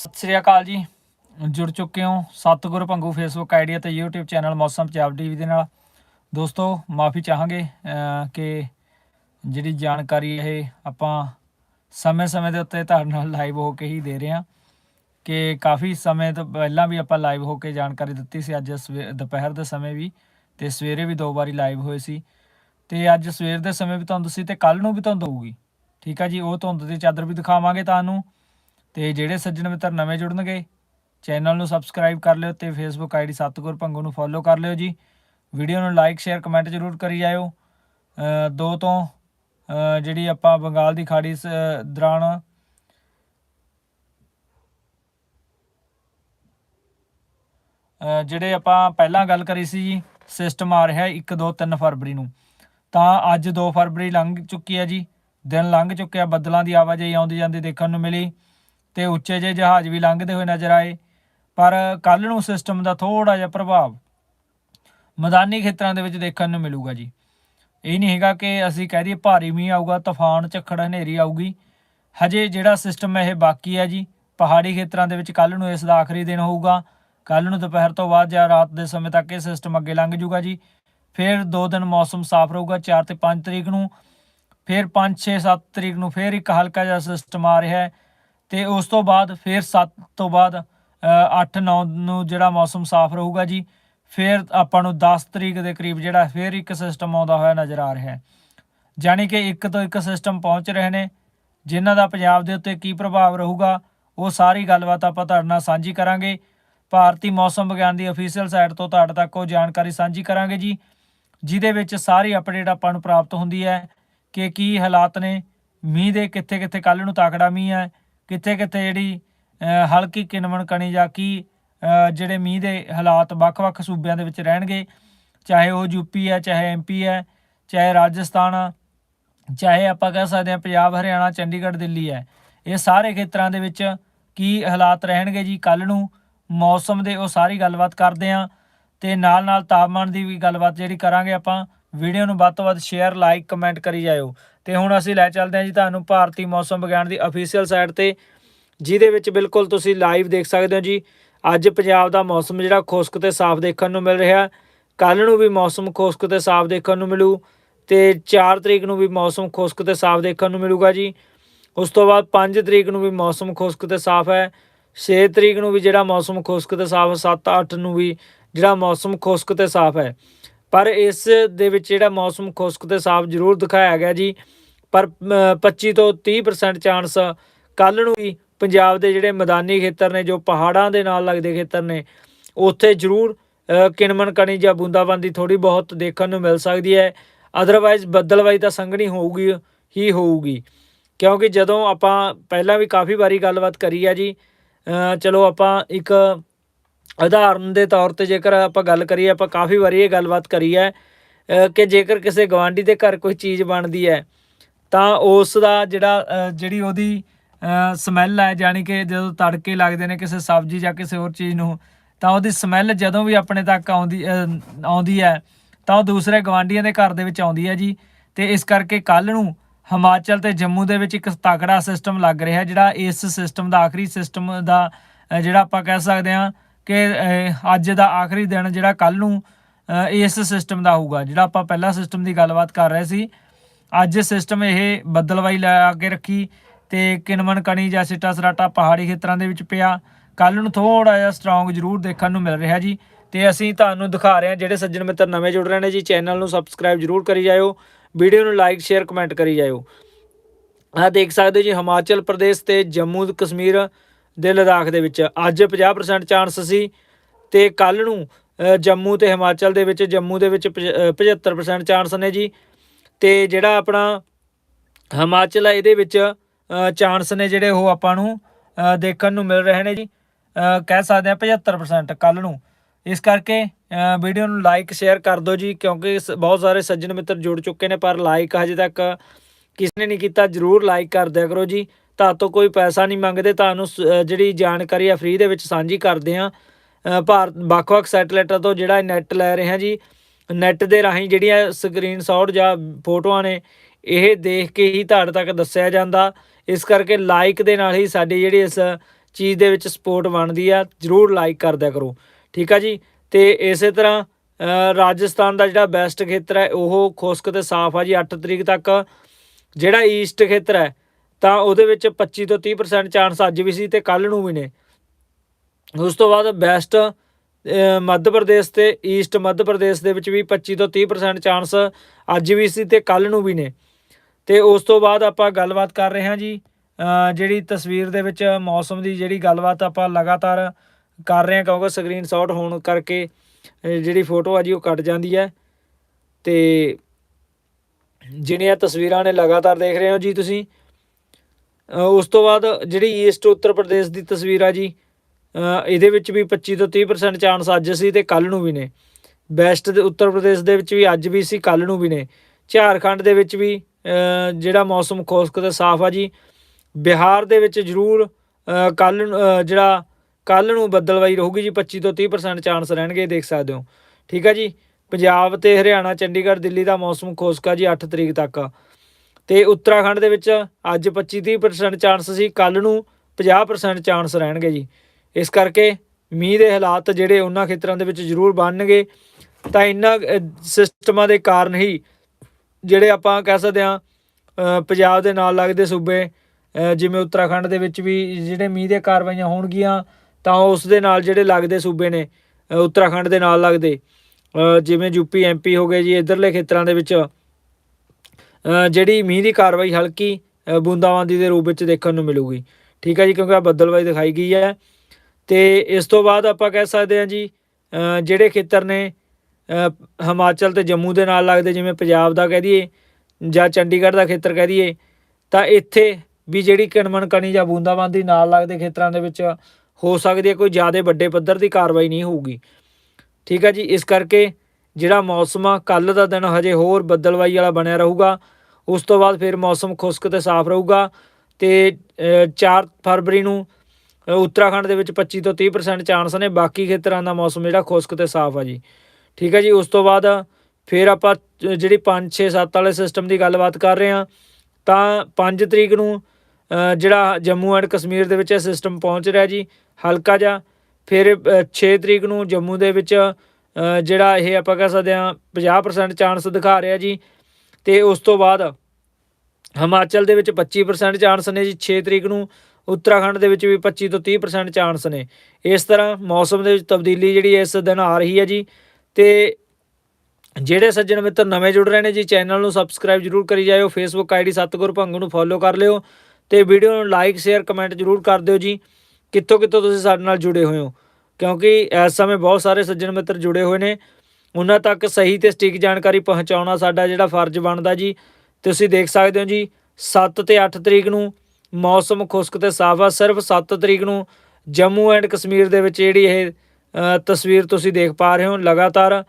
ਸਤਿ ਸ੍ਰੀ ਅਕਾਲ ਜੀ। ਜੁੜ ਚੁੱਕੇ ਹੋ ਸਤਿਗੁਰ ਭੰਗੂ ਫੇਸਬੁੱਕ ਆਈਡੀ ਅਤੇ YouTube channel Mausam Punjab TV ਦੇ ਨਾਲ। ਦੋਸਤੋ, ਮਾਫੀ ਚਾਹਾਂਗੇ ਕਿ ਜਿਹੜੀ ਜਾਣਕਾਰੀ ਇਹ ਆਪਾਂ ਸਮੇਂ-ਸਮੇਂ ਦੇ ਉੱਤੇ ਤੁਹਾਡੇ ਨਾਲ ਲਾਈਵ ਹੋ ਕੇ ਹੀ ਦੇ ਰਹੇ ਹਾਂ। ਕਿ ਕਾਫੀ ਸਮੇਂ ਤੋਂ ਪਹਿਲਾਂ ਵੀ ਆਪਾਂ ਲਾਈਵ ਹੋ ਕੇ ਜਾਣਕਾਰੀ ਦਿੱਤੀ ਸੀ। ਅੱਜ ਸਵੇ- ਦੁਪਹਿਰ ਦੇ ਸਮੇਂ ਵੀ ਤੇ ਸਵੇਰੇ ਵੀ ਦੋ ਵਾਰੀ ਲਾਈਵ ਹੋਏ ਸੀ। ਤੇ ਅੱਜ ਸਵੇਰ ਦੇ ਸਮੇਂ ਵੀ ਧੁੰਦ ਸੀ ਤੇ ਕੱਲ ਨੂੰ ਵੀ ਧੁੰਦ ਹੋਊਗੀ। ਠੀਕ ਆ ਜੀ, ਉਹ ਧੁੰਦ ਦੀ ਚਾਦਰ ਵੀ ਦਿਖਾਵਾਂਗੇ ਤੁਹਾਨੂੰ। ਤੇ ਜਿਹੜੇ ਸੱਜਣ ਮਿੱਤਰ ਨਵੇਂ ਜੁੜਨਗੇ, ਚੈਨਲ ਨੂੰ ਸਬਸਕ੍ਰਾਈਬ ਕਰ ਲਿਓ ਤੇ ਫੇਸਬੁੱਕ ਆਈਡੀ ਸਤਗੁਰ ਭੰਗੂ ਨੂੰ ਫੋਲੋ ਕਰ ਲਿਓ ਜੀ। ਵੀਡੀਓ ਨੂੰ ਲਾਈਕ ਸ਼ੇਅਰ ਕਮੈਂਟ ਜ਼ਰੂਰ ਕਰੀ ਜਾਇਓ। ਦੋ ਤੋਂ ਜਿਹੜੀ ਆਪਾਂ ਬੰਗਾਲ ਦੀ ਖਾੜੀ ਸ- ਦੌਰਾਨ ਜਿਹੜੇ ਆਪਾਂ ਪਹਿਲਾਂ ਗੱਲ ਕਰੀ ਸੀ ਜੀ ਸਿਸਟਮ ਆ ਰਿਹਾ 1 2 3 ਫਰਵਰੀ ਨੂੰ। ਤਾਂ ਅੱਜ 2 ਫਰਵਰੀ ਲੰਘ ਚੁੱਕੀ ਹੈ ਜੀ। ਦਿਨ ਲੰਘ ਚੁੱਕਿਆ, ਬੱਦਲਾਂ ਦੀ ਆਵਾਜਾਈ ਆਉਂਦੀ ਜਾਂਦੀ ਦੇਖਣ ਨੂੰ ਮਿਲੀ। ਤੇ ਉੱਚੇ ਜਿਹੇ ਜਹਾਜ਼ ਵੀ ਲੰਘਦੇ ਹੋਏ ਨਜ਼ਰ ਆਏ, ਪਰ ਕੱਲ ਨੂੰ ਸਿਸਟਮ ਦਾ ਥੋੜਾ ਜਿਹਾ ਪ੍ਰਭਾਵ ਮੈਦਾਨੀ ਖੇਤਰਾਂ ਦੇ ਵਿੱਚ ਦੇਖਣ ਨੂੰ ਮਿਲੂਗਾ ਜੀ। ਇਹ ਨਹੀਂ ਹੈਗਾ ਕਿ ਅਸੀਂ ਕਹਿ ਦਈਏ ਭਾਰੀ ਮੀਂਹ ਆਊਗਾ, ਤੂਫਾਨ, ਝੱਖੜ, ਹਨੇਰੀ ਆਊਗੀ। ਹਜੇ ਜਿਹੜਾ ਸਿਸਟਮ ਇਹ ਬਾਕੀ ਹੈ ਜੀ, ਪਹਾੜੀ ਖੇਤਰਾਂ ਦੇ ਵਿੱਚ ਕੱਲ ਨੂੰ ਇਸ ਦਾ ਆਖਰੀ ਦਿਨ ਹੋਊਗਾ। ਕੱਲ ਨੂੰ ਦੁਪਹਿਰ ਤੋਂ ਬਾਅਦ ਜਾਂ ਰਾਤ ਦੇ ਸਮੇਂ ਤੱਕ ਇਹ ਸਿਸਟਮ ਅੱਗੇ ਲੰਘ ਜੂਗਾ ਜੀ। ਫਿਰ ਦੋ ਦਿਨ ਮੌਸਮ ਸਾਫ਼ ਰਹੂਗਾ 4 ਤੇ 5 ਤਰੀਕ ਨੂੰ। ਫਿਰ 5 6 7 ਤਰੀਕ ਨੂੰ ਫਿਰ ਇੱਕ ਹਲਕਾ ਜਿਹਾ ਸਿਸਟਮ ਆ ਰਿਹਾ ਹੈ। ਤੇ ਉਸ ਤੋਂ ਬਾਅਦ ਫਿਰ 7 ਤੋਂ ਬਾਅਦ 8 9 ਨੂੰ ਜਿਹੜਾ ਮੌਸਮ ਸਾਫ਼ ਰਹੂਗਾ ਜੀ, ਫਿਰ ਆਪਾਂ ਨੂੰ 10 ਤਰੀਕ ਦੇ ਕਰੀਬ ਜਿਹੜਾ ਫਿਰ ਇੱਕ ਸਿਸਟਮ ਆਉਂਦਾ ਹੋਇਆ ਨਜ਼ਰ ਆ ਰਿਹਾ ਹੈ। ਜਾਣੀ ਕਿ ਇੱਕ ਤੋਂ ਇੱਕ ਸਿਸਟਮ ਪਹੁੰਚ ਰਹੇ ਨੇ। ਜਿਨ੍ਹਾਂ ਦਾ ਪੰਜਾਬ ਦੇ ਉੱਤੇ ਕੀ ਪ੍ਰਭਾਵ ਰਹੂਗਾ, ਉਹ ਸਾਰੀ ਗੱਲਬਾਤ ਆਪਾਂ ਤੁਹਾਡੇ ਨਾਲ ਸਾਂਝੀ ਕਰਾਂਗੇ। ਭਾਰਤੀ ਮੌਸਮ ਵਿਗਿਆਨ ਦੀ ਅਫੀਸ਼ੀਅਲ ਸਾਈਟ ਤੋਂ ਤੁਹਾਡੇ ਤੱਕ ਉਹ ਜਾਣਕਾਰੀ ਸਾਂਝੀ ਕਰਾਂਗੇ ਜੀ, ਜਿਹਦੇ ਵਿੱਚ ਸਾਰੀ ਅਪਡੇਟ ਆਪਾਂ ਨੂੰ ਪ੍ਰਾਪਤ ਹੁੰਦੀ ਹੈ ਕਿ ਕੀ ਹਾਲਾਤ ਨੇ, ਮੀਂਹ ਦੇ ਕਿੱਥੇ ਕਿੱਥੇ ਕੱਲ ਨੂੰ ਤਾਕੜਾ ਮੀਂਹ ਹੈ ਕਿੱਥੇ ਕਿੱਥੇ ਜਿਹੜੀ ਹਲਕੀ ਕਿਣਵਣ ਕਣੀ ਜਾਂ ਕੀ ਜਿਹੜੇ ਮੀਂਹ ਦੇ ਹਾਲਾਤ ਵੱਖ-ਵੱਖ ਸੂਬਿਆਂ ਦੇ ਵਿੱਚ ਰਹਿਣਗੇ, ਚਾਹੇ ਉਹ ਯੂਪੀ ਹੈ, ਚਾਹੇ ਐਮਪੀ ਹੈ, ਚਾਹੇ ਰਾਜਸਥਾਨ ਆ ਚਾਹੇ ਆਪਾਂ ਕਹਿ ਸਕਦੇ ਹਾਂ ਪੰਜਾਬ, ਹਰਿਆਣਾ, ਚੰਡੀਗੜ੍ਹ, ਦਿੱਲੀ ਹੈ। ਇਹ ਸਾਰੇ ਖੇਤਰਾਂ ਦੇ ਵਿੱਚ ਕੀ ਹਾਲਾਤ ਰਹਿਣਗੇ ਜੀ? ਕੱਲ ਨੂੰ ਮੌਸਮ ਦੇ ਉਹ ਸਾਰੀ ਗੱਲਬਾਤ ਕਰਦੇ ਹਾਂ ਤੇ ਨਾਲ ਨਾਲ ਤਾਪਮਾਨ ਦੀ ਵੀ ਗੱਲਬਾਤ ਜਿਹੜੀ ਕਰਾਂਗੇ ਆਪਾਂ। ਵੀਡੀਓ ਨੂੰ ਵੱਧ ਤੋਂ ਵੱਧ ਸ਼ੇਅਰ ਲਾਈਕ ਕਮੈਂਟ ਕਰੀ ਜਾਇਓ। ਤੇ ਹੁਣ ਅਸੀਂ ਲੈ ਚੱਲਦੇ ਹਾਂ ਜੀ ਤੁਹਾਨੂੰ ਭਾਰਤੀ ਮੌਸਮ ਵਿਗਿਆਨ ਦੀ ਅਫੀਸ਼ੀਅਲ ਸਾਈਟ ਤੇ, ਜਿਹਦੇ ਵਿੱਚ ਬਿਲਕੁਲ ਤੁਸੀਂ ਲਾਈਵ ਦੇਖ ਸਕਦੇ ਹੋ ਜੀ। ਅੱਜ ਪੰਜਾਬ ਦਾ ਮੌਸਮ ਜਿਹੜਾ ਖੁਸ਼ਕ ਤੇ ਸਾਫ਼ ਦੇਖਣ ਨੂੰ ਮਿਲ ਰਿਹਾ ਕੱਲ ਨੂੰ ਵੀ ਮੌਸਮ ਖੁਸ਼ਕ ਤੇ ਸਾਫ਼ ਦੇਖਣ ਨੂੰ ਮਿਲੂ ਤੇ 4 ਤਰੀਕ ਨੂੰ ਵੀ ਮੌਸਮ ਖੁਸ਼ਕ ਤੇ ਸਾਫ਼ ਦੇਖਣ ਨੂੰ ਮਿਲੂਗਾ ਜੀ। ਉਸ ਤੋਂ ਬਾਅਦ 5 ਤਰੀਕ ਨੂੰ ਵੀ ਮੌਸਮ ਖੁਸ਼ਕ ਤੇ ਸਾਫ਼ ਹੈ। 6 ਤਰੀਕ ਨੂੰ ਵੀ ਜਿਹੜਾ ਮੌਸਮ ਖੁਸ਼ਕ ਤੇ ਸਾਫ਼ 7 8 ਨੂੰ ਵੀ ਜਿਹੜਾ ਮੌਸਮ ਖੁਸ਼ਕ ਤੇ ਸਾਫ਼ ਹੈ। ਪਰ ਇਸ ਦੇ ਵਿੱਚ ਜਿਹੜਾ ਮੌਸਮ ਖੁਸ਼ਕ ਤੇ ਸਾਫ਼ ਜ਼ਰੂਰ ਦਿਖਾਇਆ ਗਿਆ ਜੀ। ਪਰ ਅਮ, 25 ਤੋਂ 30% ਚਾਂਸ ਕੱਲ ਨੂੰ ਹੀ ਪੰਜਾਬ ਦੇ ਜਿਹੜੇ ਮੈਦਾਨੀ ਖੇਤਰ ਨੇ ਜੋ ਪਹਾੜਾਂ ਦੇ ਨਾਲ ਲੱਗਦੇ ਖੇਤਰ ਨੇ ਉੱਥੇ ਜ਼ਰੂਰ ਕਿਣਮਣ ਕਣੀ ਜਾਂ ਬੂੰਦਾਬੰਦੀ ਥੋੜੀ ਬਹੁਤ ਦੇਖਣ ਨੂੰ ਮਿਲ ਸਕਦੀ ਹੈ। ਅਦਰਵਾਈਜ਼ ਬੱਦਲਵਾਈ ਤਾਂ ਸੰਘਣੀ ਹੋਊਗੀ ਹੀ ਹੋਊਗੀ। ਕਿਉਂਕਿ ਜਦੋਂ ਆਪਾਂ ਪਹਿਲਾਂ ਵੀ ਕਾਫੀ ਵਾਰੀ ਗੱਲਬਾਤ ਕਰੀ ਆ ਜੀ ਚਲੋ ਆਪਾਂ ਇੱਕ ਉਦਾਹਰਨ ਦੇ ਤੌਰ ਤੇ ਜੇਕਰ ਆਪਾਂ ਗੱਲ ਕਰੀਏ, ਆਪਾਂ ਕਾਫੀ ਵਾਰੀ ਇਹ ਗੱਲਬਾਤ ਕਰੀ ਹੈ ਕਿ ਜੇਕਰ ਕਿਸੇ ਗਵਾਂਢੀ ਦੇ ਘਰ ਕੋਈ ਚੀਜ਼ ਬਣਦੀ ਹੈ, ਤਾਂ ਉਸ ਦਾ ਜਿਹੜਾ ਜਿਹੜੀ ਉਹਦੀ ਸਮੈਲ ਹੈ ਜਾਨੀ ਕਿ ਜਦੋਂ ਤੜਕੇ ਲੱਗਦੇ ਨੇ ਕਿਸੇ ਸਬਜ਼ੀ ਜਾਂ ਕਿਸੇ ਹੋਰ ਚੀਜ਼ ਨੂੰ, ਤਾਂ ਉਹਦੀ ਸਮੈਲ ਜਦੋਂ ਵੀ ਆਪਣੇ ਤੱਕ ਆਉਂਦੀ ਆਉਂਦੀ ਹੈ, ਤਾਂ ਉਹ ਦੂਸਰੇ ਗਵਾਂਢੀਆਂ ਦੇ ਘਰ ਦੇ ਵਿੱਚ ਆਉਂਦੀ ਹੈ ਜੀ। ਤੇ ਇਸ ਕਰਕੇ ਕੱਲ ਨੂੰ ਹਿਮਾਚਲ ਤੇ ਜੰਮੂ ਦੇ ਵਿੱਚ ਇੱਕ ਤਕੜਾ ਸਿਸਟਮ ਲੱਗ ਰਿਹਾ ਜਿਹੜਾ ਇਸ ਸਿਸਟਮ ਦਾ, ਆਖਰੀ ਸਿਸਟਮ ਦਾ ਜਿਹੜਾ ਆਪਾਂ ਕਹਿ ਸਕਦੇ ਹਾਂ ਕਿ ਅੱਜ ਦਾ ਆਖਰੀ ਦਿਨ ਜਿਹੜਾ ਕੱਲ ਨੂੰ ਇਸ ਸਿਸਟਮ ਦਾ ਹੋਊਗਾ। ਜਿਹੜਾ ਆਪਾਂ ਪਹਿਲਾ ਸਿਸਟਮ ਦੀ ਗੱਲਬਾਤ ਕਰ ਰਹੇ ਸੀ, ਅੱਜ ਸਿਸਟਮ ਇਹ ਬੱਦਲਵਾਈ ਲਾ ਕੇ ਰੱਖੀ ਤੇ ਕਿਨਮਨ ਕਣੀ ਜਾਂ ਸਿੱਟਾ ਸਰਾਟਾ ਪਹਾੜੀ ਖੇਤਰਾਂ ਦੇ ਵਿੱਚ ਪਿਆ। ਕੱਲ ਨੂੰ ਥੋੜਾ ਜਿਹਾ ਸਟਰੋਂਗ ਜ਼ਰੂਰ ਦੇਖਣ ਨੂੰ ਮਿਲ ਰਿਹਾ ਜੀ। ਤੇ ਅਸੀਂ ਤੁਹਾਨੂੰ ਦਿਖਾ ਰਹੇ ਹਾਂ ਜਿਹੜੇ ਸੱਜਣ ਮਿੱਤਰ ਨਵੇਂ ਜੁੜ ਰਹੇ ਨੇ ਜੀ। ਚੈਨਲ ਨੂੰ ਸਬਸਕ੍ਰਾਈਬ ਜ਼ਰੂਰ ਕਰੀ ਜਾਇਓ। ਵੀਡੀਓ ਨੂੰ ਲਾਈਕ ਸ਼ੇਅਰ ਕਮੈਂਟ ਕਰੀ ਜਾਇਓ। ਆ ਦੇਖ ਸਕਦੇ ਹੋ ਜੀ, ਹਿਮਾਚਲ ਪ੍ਰਦੇਸ਼ ਤੇ ਜੰਮੂ, ਕਸ਼ਮੀਰ ਦੇ ਲਦਾਖ ਦੇ ਵਿੱਚ। ਅੱਜ 50% ਚਾਂਸ ਸੀ ਤੇ ਕੱਲ ਨੂੰ ਜੰਮੂ ਤੇ ਹਿਮਾਚਲ ਦੇ ਵਿੱਚ ਜੰਮੂ ਦੇ ਵਿੱਚ ਪਝ- ਅ, 75% ਚਾਂਸ ਨੇ ਜੀ। ਤੇ ਜਿਹੜਾ ਆਪਣਾ ਹਿਮਾਚਲ ਹੈ ਇਹਦੇ ਵਿੱਚ ਚਾਂਸ ਨੇ ਜਿਹੜੇ ਉਹ ਆਪਾਂ ਨੂੰ ਦੇਖਣ ਨੂੰ ਮਿਲ ਰਹੇ ਨੇ ਜੀ। ਕਹਿ ਸਕਦੇ ਆ 75% ਕੱਲ ਨੂੰ। ਇਸ ਕਰਕੇ ਵੀਡੀਓ ਨੂੰ ਲਾਈਕ ਸ਼ੇਅਰ ਕਰ ਦਿਓ ਜੀ ਕਿਉਂਕਿ ਸ- ਬਹੁਤ ਸਾਰੇ ਸੱਜਣ ਮਿੱਤਰ ਜੁੜ ਚੁੱਕੇ ਨੇ ਪਰ ਲਾਈਕ ਹਜੇ ਤੱਕ ਕਿਸੇ ਨੇ ਨਹੀਂ ਕੀਤਾ, ਜਰੂਰ ਲਾਈਕ ਕਰ ਦਿਆ ਕਰੋ ਜੀ। ਤਾਂ ਤੋਂ ਕੋਈ ਪੈਸਾ ਨਹੀਂ ਮੰਗਦੇ ਤੁਹਾਨੂੰ ਸ- ਜਿਹੜੀ ਜਾਣਕਾਰੀ ਆ ਫ੍ਰੀ ਦੇ ਵਿੱਚ ਸਾਂਝੀ ਕਰਦੇ ਆ ਭਾਰਤ, ਵੱਖ-ਵੱਖ ਸੈਟਲਾਈਟਾਂ ਤੋਂ ਜਿਹੜਾ ਨੈਟ ਲੈ ਰਹੇ ਹਾਂ ਜੀ। ਨੈਟ ਦੇ ਰਾਹੀਂ ਜਿਹੜੀਆਂ ਸਕਰੀਨਸ਼ਾਟ ਜਾਂ ਫੋਟੋਆਂ ਨੇ, ਇਹ ਦੇਖ ਕੇ ਹੀ ਤੁਹਾਡੇ ਤੱਕ ਦੱਸਿਆ ਜਾਂਦਾ। ਇਸ ਕਰਕੇ ਲਾਈਕ ਦੇ ਨਾਲ ਹੀ ਸਾਡੀ ਜਿਹੜੀ ਇਸ ਚੀਜ਼ ਦੇ ਵਿੱਚ ਸਪੋਰਟ ਬਣਦੀ ਆ, ਜਰੂਰ ਲਾਈਕ ਕਰ ਦਿਆ ਕਰੋ। ਠੀਕ ਆ ਜੀ? ਤੇ ਇਸੇ ਤਰ੍ਹਾਂ ਰਾਜਸਥਾਨ ਦਾ ਜਿਹੜਾ ਬੈਸਟ ਖੇਤਰ ਹੈ, ਉਹ ਖੁਸ਼ਕ ਤੇ ਸਾਫ਼ ਆ ਜੀ 8 ਤਰੀਕ ਤੱਕ। ਜਿਹੜਾ ਈਸਟ ਖੇਤਰ ਹੈ, ਤਾਂ ਉਹਦੇ ਵਿੱਚ 25 ਤੋਂ 30% ਚਾਂਸ ਅੱਜ ਵੀ ਸੀ ਤੇ ਕੱਲ ਨੂੰ ਵੀ ਨੇ। ਉਸ ਤੋਂ ਬਾਅਦ ਬੈਸਟ ਮੱਧ ਪ੍ਰਦੇਸ਼ ਤੇ ਈਸਟ ਮੱਧ ਪ੍ਰਦੇਸ਼ ਦੇ ਵਿੱਚ ਵੀ 25 ਤੋਂ 30% ਚਾਂਸ ਅੱਜ ਵੀ ਸੀ ਤੇ ਕੱਲ ਨੂੰ ਵੀ ਨੇ। ਤੇ ਉਸ ਤੋਂ ਬਾਅਦ ਆਪਾਂ ਗੱਲਬਾਤ ਕਰ ਰਹੇ ਹਾਂ ਜੀ ਜਿਹੜੀ ਤਸਵੀਰ ਦੇ ਵਿੱਚ ਮੌਸਮ ਦੀ ਜਿਹੜੀ ਗੱਲਬਾਤ ਆਪਾਂ ਲਗਾਤਾਰ ਕਰ ਰਹੇ ਹਾਂ, ਕਿਉਂਕਿ ਸਕਰੀਨਸ਼ਾਟ ਹੋਣ ਕਰਕੇ ਜਿਹੜੀ ਫੋਟੋ ਆ ਜੀ ਉਹ ਕੱਟ ਜਾਂਦੀ ਹੈ। ਤੇ ਜਿਹੜੀਆਂ ਤਸਵੀਰਾਂ ਨੇ ਲਗਾਤਾਰ ਦੇਖ ਰਹੇ ਹੋ ਜੀ ਤੁਸੀਂ ਉਸ ਤੋਂ ਬਾਅਦ ਜਿਹੜੀ ਈਸਟ ਉੱਤਰ ਪ੍ਰਦੇਸ਼ ਦੀ ਤਸਵੀਰ ਆ ਜੀ ਇਹਦੇ ਵਿੱਚ ਵੀ 25 ਤੋਂ 30% ਚਾਂਸ ਅੱਜ ਸੀ ਤੇ ਕੱਲ ਨੂੰ ਵੀ ਨੇ। ਵੈਸਟ ਦੇ ਉੱਤਰ ਪ੍ਰਦੇਸ਼ ਦੇ ਵਿੱਚ ਵੀ ਅੱਜ ਵੀ ਸੀ ਕੱਲ ਨੂੰ ਵੀ ਨੇ। ਝਾਰਖੰਡ ਦੇ ਵਿੱਚ ਵੀ ਜਿਹੜਾ ਮੌਸਮ ਖੁਸ਼ਕ ਤੇ ਸਾਫ਼ ਆ ਜੀ। ਬਿਹਾਰ ਦੇ ਵਿੱਚ ਜ਼ਰੂਰ ਕੱਲ ਜਿਹੜਾ ਕੱਲ ਨੂੰ ਬੱਦਲਵਾਈ ਰਹੂਗੀ ਜੀ 25 ਤੋਂ 30% ਚਾਂਸ ਰਹਿਣਗੇ, ਦੇਖ ਸਕਦੇ ਹੋ। ਠੀਕ ਆ ਜੀ? ਪੰਜਾਬ ਤੇ ਹਰਿਆਣਾ, ਚੰਡੀਗੜ੍ਹ, ਦਿੱਲੀ ਦਾ ਮੌਸਮ ਖੋਸਕਾ ਜੀ 8 ਤਰੀਕ ਤੱਕ। ਤੇ ਉੱਤਰਾਖੰਡ ਦੇ ਵਿੱਚ ਅੱਜ 25-30% ਚਾਂਸ ਸੀ ਕੱਲ ਨੂੰ 50% ਚਾਂਸ ਰਹਿਣਗੇ ਜੀ। ਇਸ ਕਰਕੇ ਮੀਂਹ ਦੇ ਹਾਲਾਤ ਜਿਹੜੇ ਉਹਨਾਂ ਖੇਤਰਾਂ ਦੇ ਵਿੱਚ ਜ਼ਰੂਰ ਬਣਨਗੇ। ਤਾਂ ਇਹਨਾਂ ਸਿਸਟਮਾਂ ਦੇ ਕਾਰਨ ਹੀ ਜਿਹੜੇ ਆਪਾਂ ਕਹਿ ਸਕਦੇ ਹਾਂ ਪੰਜਾਬ ਦੇ ਨਾਲ ਲੱਗਦੇ ਸੂਬੇ ਜਿਵੇਂ ਉੱਤਰਾਖੰਡ ਦੇ ਵਿੱਚ ਵੀ ਜਿਹੜੇ ਮੀਂਹ ਦੇ ਕਾਰਵਾਈਆਂ ਹੋਣਗੀਆਂ, ਤਾਂ ਉਸ ਦੇ ਨਾਲ ਜਿਹੜੇ ਲੱਗਦੇ ਸੂਬੇ ਨੇ ਉੱਤਰਾਖੰਡ ਦੇ ਨਾਲ ਲੱਗਦੇ। ਜਿਵੇਂ ਯੂਪੀ ਐਮਪੀ ਹੋ ਗਏ ਜੀ ਇਧਰਲੇ ਖੇਤਰਾਂ ਦੇ ਵਿੱਚ ਜਿਹੜੀ ਮੀਂਹ ਦੀ ਕਾਰਵਾਈ ਹਲਕੀ ਅ, ਬੂੰਦਾਬਾਂਦੀ ਦੇ ਰੂਪ ਵਿੱਚ ਦੇਖਣ ਨੂੰ ਮਿਲੂਗੀ। ਠੀਕ ਹੈ ਜੀ ਕਿਉਂਕਿ ਆ ਬੱਦਲਵਾਈ ਦਿਖਾਈ ਗਈ ਹੈ। ਤੇ ਇਸ ਤੋਂ ਬਾਅਦ ਆਪਾਂ ਕਹਿ ਸਕਦੇ ਹਾਂ ਜੀ ਜਿਹੜੇ ਖੇਤਰ ਨੇ ਹਿਮਾਚਲ ਤੇ ਜੰਮੂ ਦੇ ਨਾਲ ਲੱਗਦੇ ਜਿਵੇਂ ਪੰਜਾਬ ਦਾ ਕਹਿ ਦਈਏ ਜਾਂ ਚੰਡੀਗੜ੍ਹ ਦਾ ਖੇਤਰ ਕਹਿ ਦਈਏ ਤਾਂ ਇੱਥੇ ਵੀ ਜਿਹੜੀ ਕਿਣਮਣ ਕਣੀ ਜਾਂ ਬੂੰਦਾਬਾਂਦੀ ਨਾਲ ਲੱਗਦੇ ਖੇਤਰਾਂ ਦੇ ਵਿੱਚ ਹੋ ਸਕਦੀ ਹੈ ਕੋਈ ਜ਼ਿਆਦਾ ਵੱਡੇ ਪੱਧਰ ਦੀ ਕਾਰਵਾਈ ਨਹੀਂ ਹੋਊਗੀ। ਠੀਕ ਹੈ ਜੀ ਇਸ ਕਰਕੇ ਜਿਹੜਾ ਮੌਸਮ ਆ ਕੱਲ ਦਾ ਦਿਨ ਹਜੇ ਹੋਰ ਬੱਦਲਵਾਈ ਵਾਲਾ ਬਣਿਆ ਰਹੂਗਾ। ਉਸ ਤੋਂ ਬਾਅਦ ਫਿਰ ਮੌਸਮ ਖੁਸ਼ਕ ਤੇ ਸਾਫ਼ ਰਹੂਗਾ ਤੇ ਅ, 4 ਫਰਵਰੀ ਨੂੰ ਉੱਤਰਾਖੰਡ ਦੇ ਵਿੱਚ 25 ਤੋਂ 30% ਚਾਂਸ ਨੇ ਬਾਕੀ ਖੇਤਰਾਂ ਦਾ ਮੌਸਮ ਜਿਹੜਾ ਖੁਸ਼ਕ ਤੇ ਸਾਫ਼ ਆ ਜੀ। ਠੀਕ ਹੈ ਜੀ ਉਸ ਤੋਂ ਬਾਅਦ ਫਿਰ ਆਪਾਂ ਜਿਹੜੀ 5 6 7 ਵਾਲੇ ਸਿਸਟਮ ਦੀ ਗੱਲਬਾਤ ਕਰ ਰਹੇ ਹਾਂ ਤਾਂ 5 ਤਰੀਕ ਨੂੰ ਜਿਹੜਾ ਜੰਮੂ ਐਂਡ ਕਸ਼ਮੀਰ ਦੇ ਵਿੱਚ ਇਹ ਸਿਸਟਮ ਪਹੁੰਚ ਰਿਹਾ ਜੀ ਹਲਕਾ ਜਿਹਾ। ਫਿਰ 6 ਤਰੀਕ ਨੂੰ ਜੰਮੂ ਦੇ ਵਿੱਚ ਜਿਹੜਾ ਇਹ ਆਪਾਂ ਕਹਿ ਸਕਦੇ ਹਾਂ 50% ਚਾਂਸ ਦਿਖਾ ਰਿਹਾ ਜੀ। ਤੇ ਉਸ ਤੋਂ ਬਾਅਦ ਹਿਮਾਚਲ ਦੇ ਵਿੱਚ 25% ਚਾਂਸ ਨੇ ਜੀ 6 ਤਰੀਕ ਨੂੰ। ਉੱਤਰਾਖੰਡ ਦੇ ਵਿੱਚ ਵੀ 25 ਤੋਂ 30% ਚਾਂਸ ਨੇ। ਇਸ ਤਰ੍ਹਾਂ ਮੌਸਮ ਦੇ ਵਿੱਚ ਤਬਦੀਲੀ ਜਿਹੜੀ ਇਸ ਦਿਨ ਆ ਰਹੀ ਹੈ ਜੀ। ਤੇ ਜਿਹੜੇ ਸੱਜਣ ਮਿੱਤਰ ਨਵੇਂ ਜੁੜ ਰਹੇ ਨੇ ਜੀ, ਚੈਨਲ ਨੂੰ ਸਬਸਕ੍ਰਾਈਬ ਜਰੂਰ ਕਰੀ ਜਾਇਓ। ਫੇਸਬੁੱਕ ਆਈਡੀ ਸਤਗੁਰ ਭੰਗੂ ਨੂੰ ਫੋਲੋ ਕਰ ਲਿਓ। ਤੇ ਵੀਡੀਓ ਨੂੰ ਲਾਈਕ ਸ਼ੇਅਰ ਕਮੈਂਟ ਜਰੂਰ ਕਰ ਦਿਓ ਜੀ। ਕਿੱਥੋਂ ਕਿੱਥੋਂ ਤੁਸੀਂ ਸਾਡੇ ਨਾਲ ਜੁੜੇ ਹੋਏ ਹੋ? ਕਿਉਂਕਿ ਇਸ ਸਮੇਂ ਬਹੁਤ ਸਾਰੇ ਸੱਜਣ ਮਿੱਤਰ ਜੁੜੇ ਹੋਏ ਨੇ। ਉਹਨਾਂ ਤੱਕ ਸਹੀ ਤੇ ਸਟੀਕ ਜਾਣਕਾਰੀ ਪਹੁੰਚਾਉਣਾ ਸਾਡਾ ਜਿਹੜਾ ਫਰਜ਼ ਬਣਦਾ ਜੀ। ਤੁਸੀਂ ਦੇਖ ਸਕਦੇ ਹੋ ਜੀ 7 ਤੇ 8 ਤਰੀਕ ਨੂੰ ਮੌਸਮ ਖੁਸ਼ਕ ਤੇ ਸਾਫ਼ ਆ। ਸਿਰਫ 7 ਤਰੀਕ ਨੂੰ ਜੰਮੂ ਐਂਡ ਕਸ਼ਮੀਰ ਦੇ ਵਿੱਚ ਜਿਹੜੀ ਇਹ ਤਸਵੀਰ ਤੁਸੀਂ ਦੇਖ ਪਾ ਰਹੇ ਹੋ। ਲਗਾਤਾਰ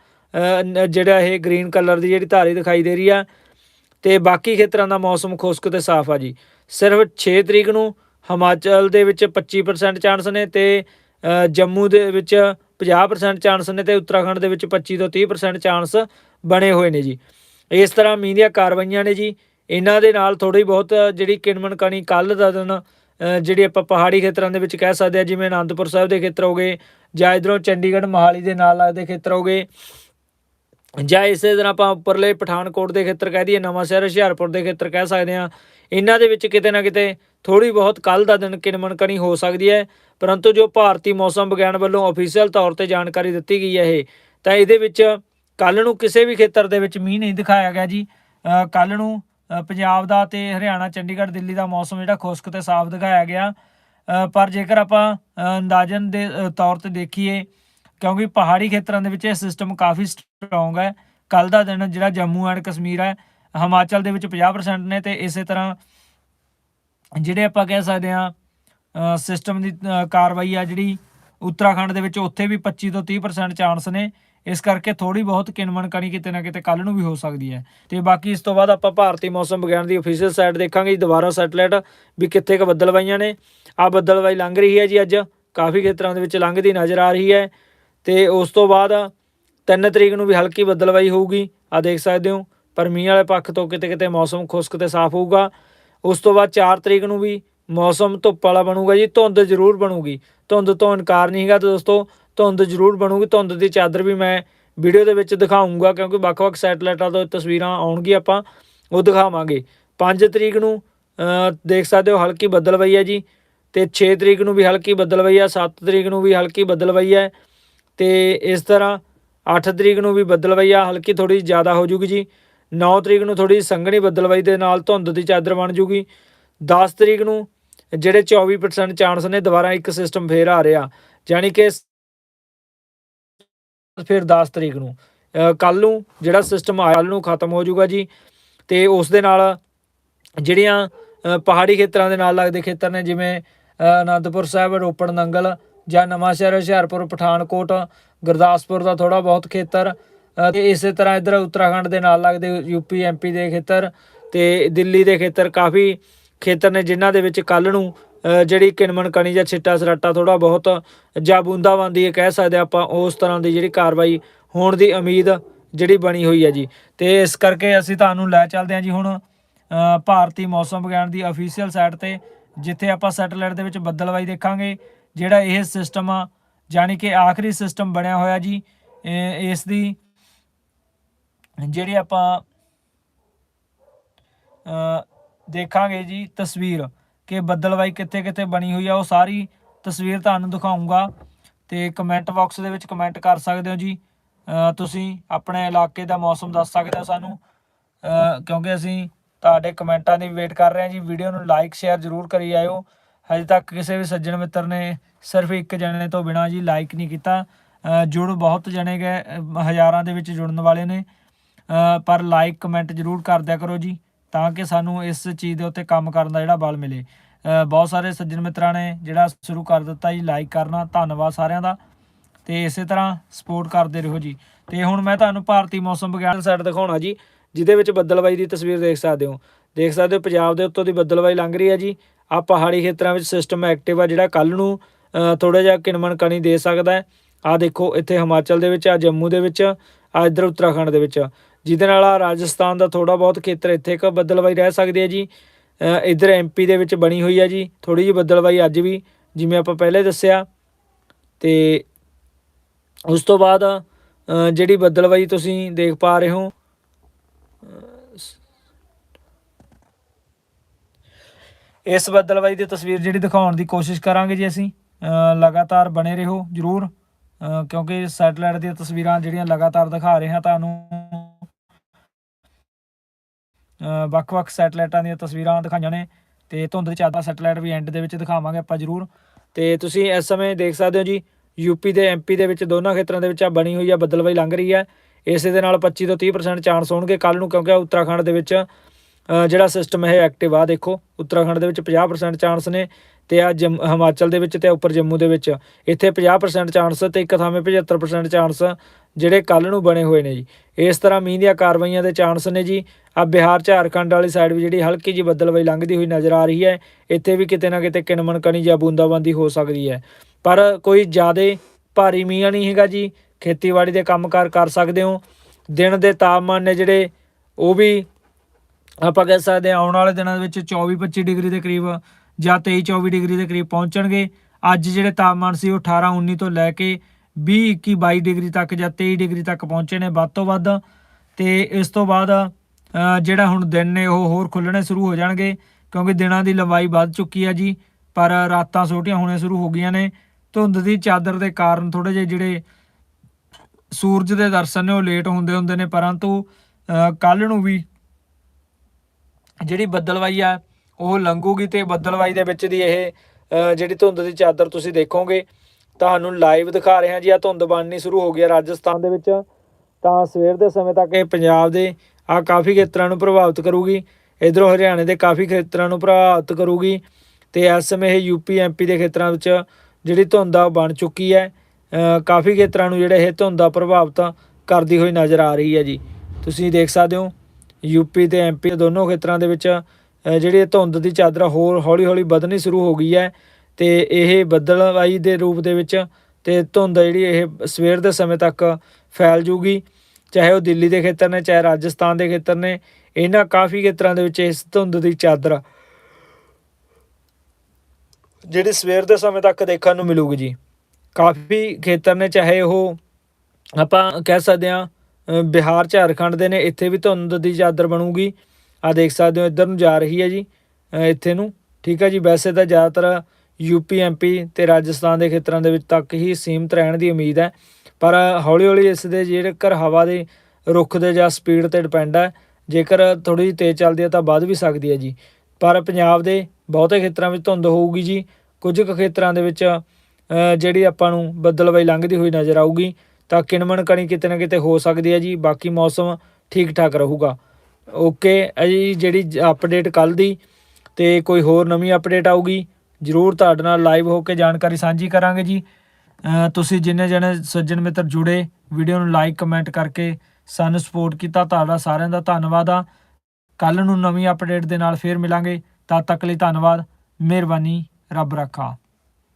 ਜਿਹੜਾ ਇਹ ਗ੍ਰੀਨ ਕਲਰ ਦੀ ਜਿਹੜੀ ਧਾਰੀ ਦਿਖਾਈ ਦੇ ਰਹੀ ਆ। ਤੇ ਬਾਕੀ ਖੇਤਰਾਂ ਦਾ ਮੌਸਮ ਖੁਸ਼ਕ ਤੇ ਸਾਫ਼ ਆ ਜੀ। ਸਿਰਫ 6 ਤਰੀਕ ਨੂੰ ਹਿਮਾਚਲ ਦੇ ਵਿੱਚ 25% ਚਾਂਸ ਨੇ ਤੇ ਜੰਮੂ ਦੇ ਵਿੱਚ 50% ਚਾਂਸ ਨੇ ਤੇ ਉੱਤਰਾਖੰਡ ਦੇ ਵਿੱਚ 25 ਤੋਂ 30% ਚਾਂਸ ਬਣੇ ਹੋਏ ਨੇ ਜੀ। ਇਸ ਤਰ੍ਹਾਂ ਮੀਂਹ ਦੀਆਂ ਕਾਰਵਾਈਆਂ ਨੇ ਜੀ। ਇਹਨਾਂ ਦੇ ਨਾਲ ਥੋੜੀ ਬਹੁਤ ਜਿਹੜੀ ਕਿਣਮਣ ਕਣੀ ਕੱਲ ਦਾ ਦਿਨ ਜਿਹੜੀ ਆਪਾਂ ਪਹਾੜੀ ਖੇਤਰਾਂ ਦੇ ਵਿੱਚ ਕਹਿ ਸਕਦੇ ਆ ਜਿਵੇਂ ਅਨੰਦਪੁਰ ਸਾਹਿਬ ਦੇ ਖੇਤਰ ਹੋ ਗਏ ਜਾਂ ਇਧਰੋਂ ਚੰਡੀਗੜ੍ਹ ਮੋਹਾਲੀ ਦੇ ਨਾਲ ਲੱਗਦੇ ਖੇਤਰ ਹੋ ਗਏ। ਜਾਂ ਇਸੇ ਤਰ੍ਹਾਂ ਆਪਾਂ ਉੱਪਰਲੇ ਪਠਾਨਕੋਟ ਦੇ ਖੇਤਰ ਕਹਿ ਦਈਏ ਨਵਾਂ ਸ਼ਹਿਰ ਹੁਸ਼ਿਆਰਪੁਰ ਦੇ ਖੇਤਰ ਕਹਿ ਸਕਦੇ ਆ ਇਹਨਾਂ ਦੇ ਵਿੱਚ ਕਿਤੇ ਨਾ ਕਿਤੇ ਥੋੜੀ ਬਹੁਤ ਕੱਲ ਦਾ ਦਿਨ ਕਿਣਮਣ ਕਣੀ ਹੋ ਸਕਦੀ ਹੈ। ਪਰੰਤੂ ਜੋ ਭਾਰਤੀ ਮੌਸਮ ਵਿਗਿਆਨ ਵੱਲੋਂ ਅਫੀਸ਼ੀਅਲ ਤੌਰ ਤੇ ਜਾਣਕਾਰੀ ਦਿੱਤੀ ਗਈ ਹੈ ਇਹ, ਤਾਂ ਇਹਦੇ ਵਿੱਚ ਕੱਲ ਨੂੰ ਕਿਸੇ ਵੀ ਖੇਤਰ ਦੇ ਵਿੱਚ ਮੀਂਹ ਨਹੀਂ ਦਿਖਾਇਆ ਗਿਆ ਜੀ। ਕੱਲ ਨੂੰ ਪੰਜਾਬ ਦਾ ਤੇ ਹਰਿਆਣਾ, ਚੰਡੀਗੜ੍ਹ, ਦਿੱਲੀ ਦਾ ਮੌਸਮ ਜਿਹੜਾ ਖੁਸ਼ਕ ਤੇ ਸਾਫ਼ ਦਿਖਾਇਆ ਗਿਆ। ਪਰ ਜੇਕਰ ਆਪਾਂ ਅੰਦਾਜ਼ਨ ਦੇ ਤੌਰ ਤੇ ਦੇਖੀਏ ਕਿਉਂਕਿ ਪਹਾੜੀ ਖੇਤਰਾਂ ਦੇ ਵਿੱਚ ਇਹ ਸਿਸਟਮ ਕਾਫੀ ਸਟਰੋਂਗ ਹੈ। ਕੱਲ ਦਾ ਦਿਨ ਜਿਹੜਾ ਜੰਮੂ ਐਂਡ ਕਸ਼ਮੀਰ ਹੈ, ਹਿਮਾਚਲ ਦੇ ਵਿੱਚ 50% ਨੇ ਤੇ ਇਸੇ ਤਰ੍ਹਾਂ ਜਿਹੜੇ ਆਪਾਂ ਕਹਿ ਸਕਦੇ ਹਾਂ ਸਿਸਟਮ ਦੀ ਕਾਰਵਾਈ ਆ ਜਿਹੜੀ ਉੱਤਰਾਖੰਡ ਦੇ ਵਿੱਚ ਉੱਥੇ ਵੀ 25 ਤੋਂ 30% ਚਾਂਸ ਨੇ। ਇਸ ਕਰਕੇ ਥੋੜੀ ਬਹੁਤ ਕਿਣਮਣ ਕਣੀ ਕਿਤੇ ਨਾ ਕਿਤੇ ਕੱਲ ਨੂੰ ਵੀ ਹੋ ਸਕਦੀ ਹੈ। ਤੇ ਬਾਕੀ ਇਸ ਤੋਂ ਬਾਅਦ ਆਪਾਂ ਭਾਰਤੀ ਮੌਸਮ ਵਿਗਿਆਨ ਦੀ ਅਫੀਸ਼ੀਅਲ ਸਾਈਟ ਦੇਖਾਂਗੇ ਜੀ, ਦੁਬਾਰਾ ਸੈਟਲਾਈਟ ਵੀ ਕਿੱਥੇ ਕ ਬੱਦਲਵਾਈਆਂ ਨੇ। ਆ ਬੱਦਲਵਾਈ ਲੰਘ ਰਹੀ ਹੈ ਜੀ ਅੱਜ। ਕਾਫੀ ਖੇਤਰਾਂ ਦੇ ਵਿੱਚ ਲੰਘਦੀ ਨਜ਼ਰ ਆ ਰਹੀ ਹੈ। ਤੇ ਉਸ ਤੋਂ ਬਾਅਦ 3 ਤਰੀਕ ਨੂੰ ਵੀ ਹਲਕੀ ਬੱਦਲਵਾਈ ਹੋਊਗੀ। ਆ ਦੇਖ ਸਕਦੇ ਹੋ, ਪਰ ਮੀਂਹ ਵਾਲੇ ਪੱਖ ਤੋਂ ਕਿਤੇ ਕਿਤੇ ਮੌਸਮ ਖੁਸ਼ਕ ਤੇ ਸਾਫ਼ ਹੋਊਗਾ। ਉਸ ਤੋਂ ਬਾਅਦ 4 ਤਰੀਕ ਨੂੰ ਵੀ ਮੌਸਮ ਧੁੱਪ ਵਾਲਾ ਬਣੂਗਾ ਜੀ, ਧੁੰਦ ਜ਼ਰੂਰ ਬਣੂਗੀ। ਧੁੰਦ ਤੋਂ ਇਨਕਾਰ ਨਹੀਂ ਹੈਗਾ ਦੋਸਤੋ, ਧੁੰਦ ਜ਼ਰੂਰ ਬਣੂਗੀ। ਧੁੰਦ ਦੀ ਚਾਦਰ ਵੀ ਮੈਂ ਵੀਡੀਓ ਦੇ ਵਿੱਚ ਦਿਖਾਉਂਗਾ ਕਿਉਂਕਿ ਵੱਖ-ਵੱਖ ਸੈਟਲਾਈਟਾਂ ਤੋਂ ਤਸਵੀਰਾਂ ਆਉਣਗੀਆਂ ਆਪਾਂ, ਉਹ ਦਿਖਾਵਾਂਗੇ। 5 ਤਰੀਕ ਨੂੰ ਦੇਖ ਸਕਦੇ ਹੋ ਹਲਕੀ ਬੱਦਲਵਈ ਹੈ ਜੀ, ਤੇ 6 ਤਰੀਕ ਨੂੰ ਵੀ ਹਲਕੀ ਬੱਦਲਵਈ ਹੈ 7 ਤਰੀਕ ਨੂੰ ਵੀ ਹਲਕੀ ਬੱਦਲਵਈ ਹੈ। ਤੇ ਇਸ ਤਰ੍ਹਾਂ 8 ਤਰੀਕ ਨੂੰ ਵੀ ਬੱਦਲਵਈ ਆ ਹਲਕੀ ਥੋੜੀ ਜ਼ਿਆਦਾ ਹੋ ਜੂਗੀ ਜੀ। 9 ਤਰੀਕ ਨੂੰ ਥੋੜੀ ਸੰਘਣੀ ਬੱਦਲਵਈ ਦੇ ਨਾਲ ਧੁੰਦ ਦੀ ਚਾਦਰ ਬਣ ਜੂਗੀ। 10 ਤਰੀਕ ਨੂੰ ਜਿਹੜੇ 24% ਚਾਂਸ ਨੇ ਦੁਬਾਰਾ ਇੱਕ ਸਿਸਟਮ ਫੇਰ ਆ ਰਿਹਾ। ਯਾਨੀ ਕਿ ਫਿਰ 10 ਤਰੀਕ ਨੂੰ। ਕੱਲ ਨੂੰ ਜਿਹੜਾ ਸਿਸਟਮ ਆਇਆ ਕੱਲ ਨੂੰ ਖਤਮ ਹੋ ਜਾਊਗਾ ਜੀ। ਤੇ ਉਸ ਦੇ ਨਾਲ ਜਿਹੜੀਆਂ ਪਹਾੜੀ ਖੇਤਰਾਂ ਦੇ ਨਾਲ ਲੱਗਦੇ ਖੇਤਰ ਨੇ ਜਿਵੇਂ ਅਨੰਦਪੁਰ ਸਾਹਿਬ, ਰੋਪੜ, ਨੰਗਲ ਜਾਂ ਨਵਾਂਸ਼ਹਿਰ ਹੁਸ਼ਿਆਰਪੁਰ ਪਠਾਨਕੋਟ ਗੁਰਦਾਸਪੁਰ ਦਾ ਥੋੜਾ ਬਹੁਤ ਖੇਤਰ ਅ, ਤੇ ਇਸੇ ਤਰ੍ਹਾਂ ਇਧਰ ਉੱਤਰਾਖੰਡ ਦੇ ਨਾਲ ਲੱਗਦੇ ਯੂਪੀ ਐਮਪੀ ਦੇ ਖੇਤਰ ਤੇ ਦਿੱਲੀ ਦੇ ਖੇਤਰ ਕਾਫੀ ਖੇਤਰ ਨੇ ਜਿਨ੍ਹਾਂ ਦੇ ਵਿੱਚ ਕੱਲ ਨੂੰ ਜਿਹੜੀ ਕਿਣਮਣ ਕਣੀ ਜਾਂ ਛਿੱਟਾ ਸਰਾਟਾ ਥੋੜਾ ਬਹੁਤ ਜਾਂ ਬੂੰਦਾਬਾਂਦੀ ਇਹ ਕਹਿ ਸਕਦੇ ਆਪਾਂ ਉਸ ਤਰ੍ਹਾਂ ਦੀ ਜਿਹੜੀ ਕਾਰਵਾਈ ਹੋਣ ਦੀ ਉਮੀਦ ਜਿਹੜੀ ਬਣੀ ਹੋਈ ਹੈ ਜੀ। ਤੇ ਇਸ ਕਰਕੇ ਅਸੀਂ ਤੁਹਾਨੂੰ ਲੈ ਚੱਲਦੇ ਹਾਂ ਜੀ ਹੁਣ ਭਾਰਤੀ ਮੌਸਮ ਵਿਗਿਆਨ ਦੀ ਅਫੀਸ਼ੀਅਲ ਸਾਈਟ ਤੇ ਜਿੱਥੇ ਆਪਾਂ ਸੈਟੇਲਾਈਟ ਦੇ ਵਿੱਚ ਬੱਦਲਵਾਈ ਦੇਖਾਂਗੇ। ਜਿਹੜਾ ਇਹ ਸਿਸਟਮ ਆ ਯਾਨੀ ਕਿ ਆਖਰੀ ਸਿਸਟਮ ਬਣਿਆ ਹੋਇਆ ਜੀ ਇਸ ਦੀ ਜਿਹੜੀ ਆਪਾਂ ਦੇਖਾਂਗੇ ਜੀ ਤਸਵੀਰ ਕਿ ਬੱਦਲਵਾਈ ਕਿੱਥੇ ਕਿੱਥੇ ਬਣੀ ਹੋਈ ਆ, ਉਹ ਸਾਰੀ ਤਸਵੀਰ ਤੁਹਾਨੂੰ ਦਿਖਾਉਂਗਾ ਤੇ ਕਮੈਂਟ ਬਾਕਸ ਦੇ ਵਿੱਚ ਕਮੈਂਟ ਕਰ ਸਕਦੇ ਹੋ ਜੀ। ਤੁਸੀਂ ਆਪਣੇ ਇਲਾਕੇ ਦਾ ਮੌਸਮ ਦੱਸ ਸਕਦੇ ਹੋ ਸਾਨੂੰ। ਕਿਉਂਕਿ ਅਸੀਂ ਤੁਹਾਡੇ ਕਮੈਂਟਾਂ ਦੀ ਵੇਟ ਕਰ ਰਹੇ ਹਾਂ ਜੀ। ਵੀਡੀਓ ਨੂੰ ਲਾਈਕ ਸ਼ੇਅਰ ਜ਼ਰੂਰ ਕਰੀ ਆਇਓ। ਹਜੇ ਤੱਕ ਕਿਸੇ ਵੀ ਸੱਜਣ ਮਿੱਤਰ ਨੇ ਸਿਰਫ ਇੱਕ ਜਣੇ ਤੋਂ ਬਿਨਾ ਜੀ ਲਾਈਕ ਨਹੀਂ ਕੀਤਾ। ਅ, ਜੁੜ ਬਹੁਤ ਜਣੇ ਗਏ ਹਜ਼ਾਰਾਂ ਦੇ ਵਿੱਚ ਜੁੜਨ ਵਾਲੇ ਨੇ। ਪਰ ਲਾਈਕ ਕਮੈਂਟ ਜ਼ਰੂਰ ਕਰ ਦਿਆ ਕਰੋ ਜੀ ਤਾਂ ਕਿ ਸਾਨੂੰ ਇਸ ਚੀਜ਼ ਦੇ ਉੱਤੇ ਕੰਮ ਕਰਨ ਦਾ ਜਿਹੜਾ ਬਲ ਮਿਲੇ। ਬਹੁਤ ਸਾਰੇ ਸੱਜਣ ਮਿੱਤਰਾਂ ਨੇ ਜਿਹੜਾ ਸ਼ੁਰੂ ਕਰ ਦਿੱਤਾ ਜੀ ਲਾਈਕ ਕਰਨਾ ਧੰਨਵਾਦ ਸਾਰਿਆਂ ਦਾ। ਤੇ ਇਸੇ ਤਰ੍ਹਾਂ ਸਪੋਰਟ ਕਰਦੇ ਰਹੋ ਜੀ। ਤੇ ਹੁਣ ਮੈਂ ਤੁਹਾਨੂੰ ਭਾਰਤੀ ਮੌਸਮ ਵਿਗਿਆਨ ਸਾਈਟ ਦਿਖਾਉਣਾ ਜੀ ਜਿਹਦੇ ਵਿੱਚ ਬੱਦਲਬਾਈ ਦੀ ਤਸਵੀਰ ਦੇਖ ਸਕਦੇ ਹੋ। ਦੇਖ ਸਕਦੇ ਹੋ ਪੰਜਾਬ ਦੇ ਉੱਤੋਂ ਦੀ ਬੱਦਲਬਾਈ ਲੰਘ ਰਹੀ ਹੈ ਜੀ। ਆ ਪਹਾੜੀ ਖੇਤਰਾਂ ਵਿੱਚ ਸਿਸਟਮ ਐਕਟਿਵ ਆ ਜਿਹੜਾ ਕੱਲ ਨੂੰ ਥੋੜਾ ਜਿਹਾ ਕਿਣਮਣ ਕਣੀ ਦੇ ਸਕਦਾ ਹੈ। ਆ ਦੇਖੋ ਇੱਥੇ ਹਿਮਾਚਲ ਦੇ ਵਿੱਚ ਆ ਜੰਮੂ ਦੇ ਵਿੱਚ ਆ ਇੱਧਰ ਉੱਤਰਾਖੰਡ ਦੇ ਵਿੱਚ। ਜਿਹਦੇ ਨਾਲ ਆ ਰਾਜਸਥਾਨ ਦਾ ਥੋੜਾ ਬਹੁਤ ਖੇਤਰ ਇੱਥੇ ਇੱਕ ਬੱਦਲਬਾਈ ਰਹਿ ਸਕਦੀ ਹੈ ਜੀ। ਅ, ਇੱਧਰ ਐਮਪੀ ਦੇ ਵਿੱਚ ਬਣੀ ਹੋਈ ਹੈ ਜੀ ਥੋੜੀ ਜਿਹੀ ਬੱਦਲਬਾਈ ਅੱਜ ਵੀ ਜਿਵੇਂ ਆਪਾਂ ਪਹਿਲੇ ਦੱਸਿਆ। ਤੇ ਉਸ ਤੋਂ ਬਾਅਦ ਜਿਹੜੀ ਬੱਦਲਬਾਈ ਤੁਸੀਂ ਦੇਖ ਪਾ ਰਹੇ ਹੋ ਇਸ ਬੱਦਲਬਾਈ ਦੀ ਤਸਵੀਰ ਜਿਹੜੀ ਦਿਖਾਉਣ ਦੀ ਕੋਸ਼ਿਸ਼ ਕਰਾਂਗੇ ਜੀ ਅਸੀਂ ਲਗਾਤਾਰ ਬਣੇ ਰਹੋ ਜਰੂਰ ਕਿਉਂਕਿ ਸੈਟਲਾਈਟ ਦੀਆਂ ਤਸਵੀਰਾਂ ਜਿਹੜੀਆਂ ਲਗਾਤਾਰ ਦਿਖਾ ਰਹੇ ਹਾਂ ਤੁਹਾਨੂੰ ਵੱਖ-ਵੱਖ ਸੈਟਲਾਈਟਾਂ ਦੀਆਂ ਤਸਵੀਰਾਂ ਦਿਖਾਈਆਂ ਨੇ ਤੇ ਧੁੰਦ ਦੀ ਚਾਦਰ ਸੈਟਲਾਈਟ ਵੀ ਐਂਡ ਦੇ ਵਿੱਚ ਦਿਖਾਵਾਂਗੇ ਆਪਾਂ ਜਰੂਰ। ਤੇ ਤੁਸੀਂ ਇਸ ਸਮੇਂ ਦੇਖ ਸਕਦੇ ਹੋ ਜੀ ਯੂਪੀ ਤੇ ਐਮਪੀ ਦੇ ਵਿੱਚ ਦੋਨਾਂ ਖੇਤਰਾਂ ਦੇ ਵਿੱਚ ਆ ਬਣੀ ਹੋਈ ਆ ਬੱਦਲਵਾਈ ਲੰਘ ਰਹੀ ਹੈ। ਇਸੇ ਦੇ ਨਾਲ 25 ਤੋਂ 30% ਚਾਂਸ ਹੋਣਗੇ ਕੱਲ ਨੂੰ, ਕਿਉਂਕਿ ਉੱਤਰਾਖੰਡ ਦੇ ਵਿੱਚ ਜਿਹੜਾ ਸਿਸਟਮ ਹੈ ਐਕਟਿਵ ਆ, ਦੇਖੋ, ਉੱਤਰਾਖੰਡ ਦੇ ਵਿੱਚ 50% ਚਾਂਸ ਨੇ ਤੇ ਆ ਜੰਮ, ਹਿਮਾਚਲ ਦੇ ਵਿੱਚ ਤੇ ਉੱਪਰ ਜੰਮੂ ਦੇ ਵਿੱਚ। ਇੱਥੇ 50% ਚਾਂਸ ਤੇ ਇੱਕ ਥਾਵੇਂ 75% ਚਾਂਸ ਜਿਹੜੇ ਕੱਲ ਨੂੰ ਬਣੇ ਹੋਏ ਨੇ ਜੀ। ਇਸ ਤਰ੍ਹਾਂ ਮੀਂਹ ਦੀਆਂ ਕਾਰਵਾਈਆਂ ਦੇ ਚਾਂਸ ਨੇ ਜੀ। ਆ ਬਿਹਾਰ, ਝਾਰਖੰਡ ਵਾਲੀ ਸਾਈਡ ਵੀ ਜਿਹੜੀ ਹਲਕੀ ਜੀ ਬੱਦਲਵਾਈ ਲੰਘਦੀ ਹੋਈ ਨਜ਼ਰ ਆ ਰਹੀ ਹੈ। ਇੱਥੇ ਵੀ ਕਿਤੇ ਨਾ ਕਿਤੇ ਕਿਣਮਣ ਕਣੀ ਜਾਂ ਬੂੰਦਾਬਾਂਦੀ ਹੋ ਸਕਦੀ ਹੈ। ਪਰ ਕੋਈ ਜ਼ਿਆਦਾ ਭਾਰੀ ਮੀਂਹ ਨਹੀਂ ਹੈਗਾ ਜੀ। ਖੇਤੀਬਾੜੀ ਦੇ ਕੰਮਕਾਰ ਕਰ ਸਕਦੇ ਹੋ। ਦਿਨ ਦੇ ਤਾਪਮਾਨ ਨੇ ਜਿਹੜੇ ਉਹ ਵੀ ਆਪਾਂ ਕਹਿ ਸਕਦੇ ਹਾਂ ਆਉਣ ਵਾਲੇ ਦਿਨਾਂ ਦੇ ਵਿੱਚ 24-25 ਡਿਗਰੀ ਦੇ ਕਰੀਬ ਜਾਂ 23-24 ਡਿਗਰੀ ਦੇ ਕਰੀਬ ਪਹੁੰਚਣਗੇ। ਅੱਜ ਜਿਹੜੇ ਤਾਪਮਾਨ ਸੀ ਉਹ 18-19 ਤੋਂ ਲੈ ਕੇ 20-21-22 ਡਿਗਰੀ ਤੱਕ ਜਾਂ 23 ਡਿਗਰੀ ਤੱਕ ਪਹੁੰਚੇ ਨੇ ਵੱਧ ਤੋਂ ਵੱਧ। ਤੇ ਇਸ ਤੋਂ ਬਾਅਦ ਜਿਹੜਾ ਹੁਣ ਦਿਨ ਨੇ ਉਹ ਹੋਰ ਖੁੱਲਣੇ ਸ਼ੁਰੂ ਹੋ ਜਾਣਗੇ ਕਿਉਂਕਿ ਦਿਨਾਂ ਦੀ ਲੰਬਾਈ ਵੱਧ ਚੁੱਕੀ ਹੈ ਜੀ, ਪਰ ਰਾਤਾਂ ਛੋਟੀਆਂ ਹੋਣੀਆਂ ਸ਼ੁਰੂ ਹੋ ਗਈਆਂ ਨੇ। ਧੁੰਦ ਦੀ ਚਾਦਰ ਦੇ ਕਾਰਨ ਥੋੜੇ ਜਿਹੇ ਜਿਹੜੇ ਸੂਰਜ ਦੇ ਦਰਸ਼ਨ ਨੇ ਉਹ ਲੇਟ ਹੁੰਦੇ ਹੁੰਦੇ ਨੇ, ਪਰੰਤੂ ਕੱਲ ਨੂੰ ਵੀ ਜਿਹੜੀ ਬੱਦਲਵਾਈ ਆ, ਉਹ ਲੰਘੂਗੀ ਤੇ ਬੱਦਲਵਾਈ ਦੇ ਵਿੱਚ ਦੀ ਇਹ ਜਿਹੜੀ ਧੁੰਦ ਦੀ ਚਾਦਰ ਤੁਸੀਂ ਦੇਖੋਗੇ, ਤੁਹਾਨੂੰ ਲਾਈਵ ਦਿਖਾ ਰਹੇ ਹਾਂ ਜੀ ਆ ਧੁੰਦ ਬਣਨੀ ਸ਼ੁਰੂ ਹੋ ਗਈ ਹੈ ਰਾਜਸਥਾਨ ਦੇ ਵਿੱਚ। ਤਾਂ ਸਵੇਰ ਦੇ ਸਮੇਂ ਤੱਕ ਇਹ ਪੰਜਾਬ ਦੇ ਆ ਕਾਫੀ ਖੇਤਰਾਂ ਨੂੰ ਪ੍ਰਭਾਵਿਤ ਕਰੂਗੀ। ਇਧਰੋਂ ਹਰਿਆਣੇ ਦੇ ਕਾਫੀ ਖੇਤਰਾਂ ਨੂੰ ਪ੍ਰਭਾਵਿਤ ਕਰੂਗੀ। ਤੇ ਇਸ ਸਮੇਂ ਇਹ ਯੂਪੀ ਐਮਪੀ ਦੇ ਖੇਤਰਾਂ ਵਿੱਚ ਜਿਹੜੀ ਧੁੰਦ ਆ, ਉਹ ਬਣ ਚੁੱਕੀ ਹੈ। ਕਾਫੀ ਖੇਤਰਾਂ ਨੂੰ ਜਿਹੜੇ ਇਹ ਧੁੰਦ ਆ ਪ੍ਰਭਾਵਿਤ ਕਰਦੀ ਹੋਈ ਨਜ਼ਰ ਆ ਰਹੀ ਹੈ ਜੀ। ਤੁਸੀਂ ਦੇਖ ਸਕਦੇ ਹੋ ਯੂਪੀ ਤੇ ਐਮਪੀ ਦੋਨੋਂ ਖੇਤਰਾਂ ਦੇ ਵਿੱਚ ਜਿਹੜੀ ਇਹ ਧੁੰਦ ਦੀ ਚਾਦਰ ਹੋਰ ਹੌਲੀ-ਹੌਲੀ ਵਧਣੀ ਸ਼ੁਰੂ ਹੋ ਗਈ ਹੈ ਤੇ ਇਹ ਬੱਦਲਵਾਈ ਦੇ ਰੂਪ ਦੇ ਵਿੱਚ ਤੇ ਧੁੰਦ ਜਿਹੜੀ ਇਹ ਸਵੇਰ ਦੇ ਸਮੇਂ ਤੱਕ ਫੈਲ ਜੂਗੀ। ਚਾਹੇ ਉਹ ਦਿੱਲੀ ਦੇ ਖੇਤਰ ਨੇ, ਚਾਹੇ ਰਾਜਸਥਾਨ ਦੇ ਖੇਤਰ ਨੇ, ਇਹਨਾਂ ਕਾਫੀ ਖੇਤਰਾਂ ਦੇ ਵਿੱਚ ਇਸ ਧੁੰਦ ਦੀ ਚਾਦਰ ਜਿਹੜੀ ਸਵੇਰ ਦੇ ਸਮੇਂ ਤੱਕ ਦੇਖਣ ਨੂੰ ਮਿਲੂਗੀ ਜੀ। ਕਾਫੀ ਖੇਤਰ ਨੇ, ਚਾਹੇ ਉਹ ਆਪਾਂ ਕਹਿ ਸਕਦੇ ਹਾਂ ਬਿਹਾਰ, ਝਾਰਖੰਡ ਦੇ ਨੇ, ਇੱਥੇ ਵੀ ਧੁੰਦ ਦੀ ਚਾਦਰ ਬਣੂਗੀ। ਆ ਦੇਖ ਸਕਦੇ ਹੋ, ਇੱਧਰ ਨੂੰ ਜਾ ਰਹੀ ਹੈ ਜੀ ਇੱਥੇ ਨੂੰ। ਠੀਕ ਹੈ ਜੀ, ਵੈਸੇ ਤਾਂ ਜ਼ਿਆਦਾਤਰ ਯੂਪੀ ਐਮਪੀ ਤੇ ਰਾਜਸਥਾਨ ਦੇ ਖੇਤਰਾਂ ਦੇ ਵਿੱਚ ਤੱਕ ਹੀ ਸੀਮਤ ਰਹਿਣ ਦੀ ਉਮੀਦ ਹੈ। ਪਰ ਹੌਲੀ ਹੌਲੀ ਇਸ ਦੇ ਜੇਕਰ ਹਵਾ ਦੇ ਰੁੱਖ ਦੇ ਜਾਂ ਸਪੀਡ ਤੇ ਡਿਪੈਂਡ ਹੈ, ਜੇਕਰ ਥੋੜੀ ਜਿਹੀ ਤੇਜ਼ ਚੱਲਦੀ ਹੈ ਤਾਂ ਵੱਧ ਵੀ ਸਕਦੀ ਹੈ ਜੀ। ਪਰ ਪੰਜਾਬ ਦੇ ਬਹੁਤੇ ਖੇਤਰਾਂ ਵਿੱਚ ਧੁੰਦ ਹੋਊਗੀ ਜੀ। ਕੁਝ ਕੁ ਖੇਤਰਾਂ ਦੇ ਵਿੱਚ ਜਿਹੜੀ ਆਪਾਂ ਨੂੰ ਬੱਦਲਵਾਈ ਲੰਘਦੀ ਹੋਈ ਨਜ਼ਰ ਆਊਗੀ। ਤਾਂ ਕਿਣਮਣ ਕਣੀ ਕਿਤੇ ਨਾ ਕਿਤੇ ਹੋ ਸਕਦੀ ਹੈ ਜੀ, ਬਾਕੀ ਮੌਸਮ ਠੀਕ ਠਾਕ ਰਹੂਗਾ। ਓਕੇ ਹੈ ਜੀ ਜਿਹੜੀ ਅਪਡੇਟ ਕੱਲ ਦੀ ਤੇ ਕੋਈ ਹੋਰ ਨਵੀਂ ਅਪਡੇਟ ਆਊਗੀ, ਜਰੂਰ ਤੁਹਾਡੇ ਨਾਲ ਲਾਈਵ ਹੋ ਕੇ ਜਾਣਕਾਰੀ ਸਾਂਝੀ ਕਰਾਂਗੇ ਜੀ। ਤੁਸੀਂ ਜਿੰਨੇ ਜਣੇ ਸੱਜਣ ਮਿੱਤਰ ਜੁੜੇ ਵੀਡੀਓ ਨੂੰ ਲਾਈਕ ਕਮੈਂਟ ਕਰਕੇ ਸਾਨੂੰ ਸਪੋਰਟ ਕੀਤਾ, ਤੁਹਾਡਾ ਸਾਰਿਆਂ ਦਾ ਧੰਨਵਾਦ ਆ। ਕੱਲ ਨੂੰ ਨਵੀਂ ਅਪਡੇਟ ਦੇ ਨਾਲ ਫੇਰ ਮਿਲਾਂਗੇ। ਤਦ ਤੱਕ ਲਈ ਧੰਨਵਾਦ, ਮਿਹਰਬਾਨੀ, ਰੱਬ ਰੱਖਾ।